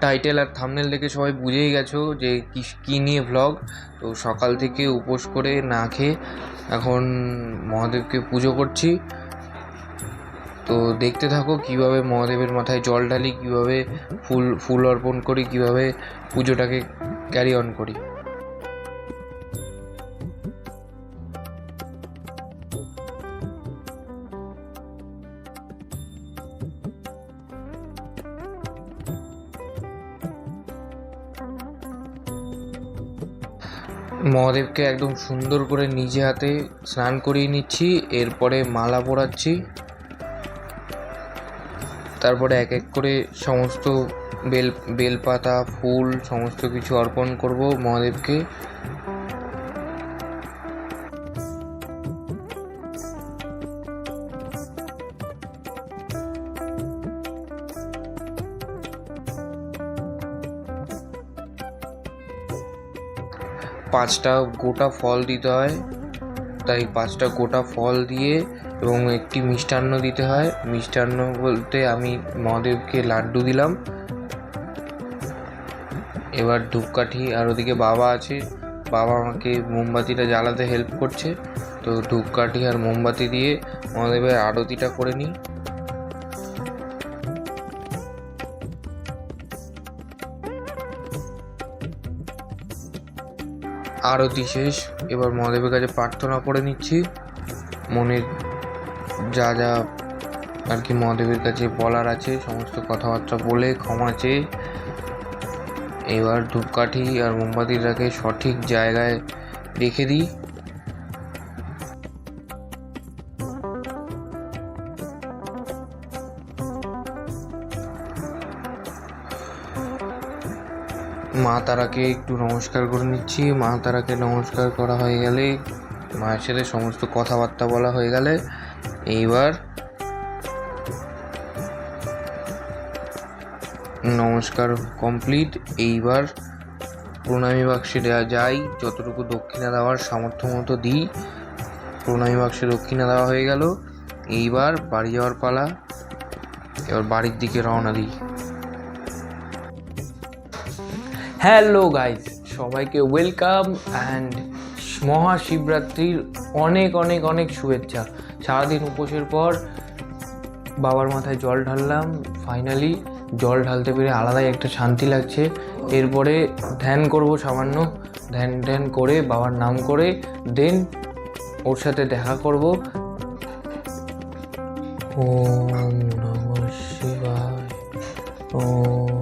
Title আর thumbnail দেখে সবাই বুঝেই গেছো যে কী নিয়ে ভ্লগ তো সকাল থেকে উপোস করে না খেয়ে এখন মহাদেবকে পুজো করছি। তো দেখতে থাকো কীভাবে মহাদেবের মাথায় জল ঢালি, কীভাবে ফুল ফুল অর্পণ করি, কীভাবে পুজোটাকে ক্যারি অন করি। মহাদেবকে একদম সুন্দর করে নিজে হাতে স্নান করিয়ে নিচ্ছি, এরপরে মালা পরাচ্ছি। তারপরে এক এক করে সমস্ত বেল, বেলপাতা, ফুল, সমস্ত কিছু অর্পণ করব মহাদেবকে। পাঁচটা গোটা ফল দিতে হয়। তাই পাঁচটা গোটা ফল দিয়ে এবং একটি মিষ্টান্ন দিতে হয়। মিষ্টান্ন বলতে আমি মহাদেবকে লাড্ডু দিলাম। এবার ধূপকাঠি আর ওদিকে বাবা আছে। বাবা আমাকে মোমবাতিটা জ্বালাতে হেল্প করছে। তো ধূপকাঠি আর মোমবাতি দিয়ে মহাদেবের আরতিটা করে নিই। আরতি শেষ এবার মহাদেবের কাছে প্রার্থনা করে নিচ্ছি। মনের যা যা আর কি মহাদেবের কাছে বলার আছে, সমস্ত কথাবার্তা বলে ক্ষমা চেয়ে এবার ধূপকাঠি আর মোমবাতিটাকে সঠিক জায়গায় রেখে দিই। মা তারাকে একটু নমস্কার করে নিচ্ছি। মা তারাকে নমস্কার করা হয়ে গেলে, মায়ের সাথে সমস্ত কথাবার্তা বলা হয়ে গেলে, এইবার নমস্কার কমপ্লিট এইবার প্রণামী বাক্সে দেওয়া যায় যতটুকু দক্ষিণা দেওয়ার সামর্থ্য মতো দিই। প্রণামী বাক্সে দক্ষিণা দেওয়া হয়ে গেল। এইবার বাড়ি যাওয়ার পালা, এবার বাড়ির দিকে রওনা দিই। হ্যালো গাইস সবাইকে ওয়েলকাম অ্যান্ড মহাশিবরাত্রির অনেক অনেক অনেক শুভেচ্ছা। সারাদিন উপোসের পর বাবার মাথায় জল ঢাললাম ফাইনালি জল ঢালতে পেরে আলাদাই একটা শান্তি লাগছে। এরপরে ধ্যান করব সামান্য, ধ্যান ধ্যান করে বাবার নাম করে দেন ওর সাথে দেখা করব। ওম নমঃ শিবায়, ওম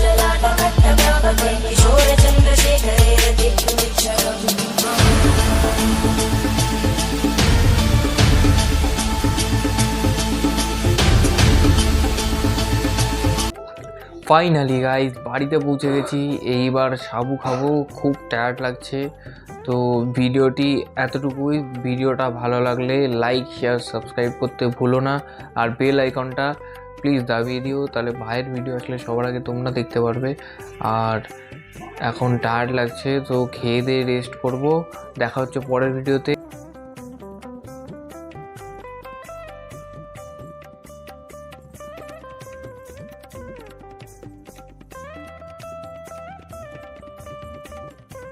ফাইনালি গাইজ বাড়িতে পৌঁছে গেছি। এইবার সাবু খাব, খুব টায়ার্ড লাগছে। তো ভিডিওটি এতটুকুই। ভিডিওটা ভালো লাগলে লাইক শেয়ার সাবস্ক্রাইব করতে ভুলো না। আর বেল আইকনটা প্লিজ দাবিয়ে দিও, তাহলে ভাইয়ের ভিডিও আসলে সবার আগে তোমরা দেখতে পারবে। আর এখন টায়ার্ড লাগছে, তো খেয়ে দিয়ে রেস্ট করব। দেখা হচ্ছে পরের ভিডিওতে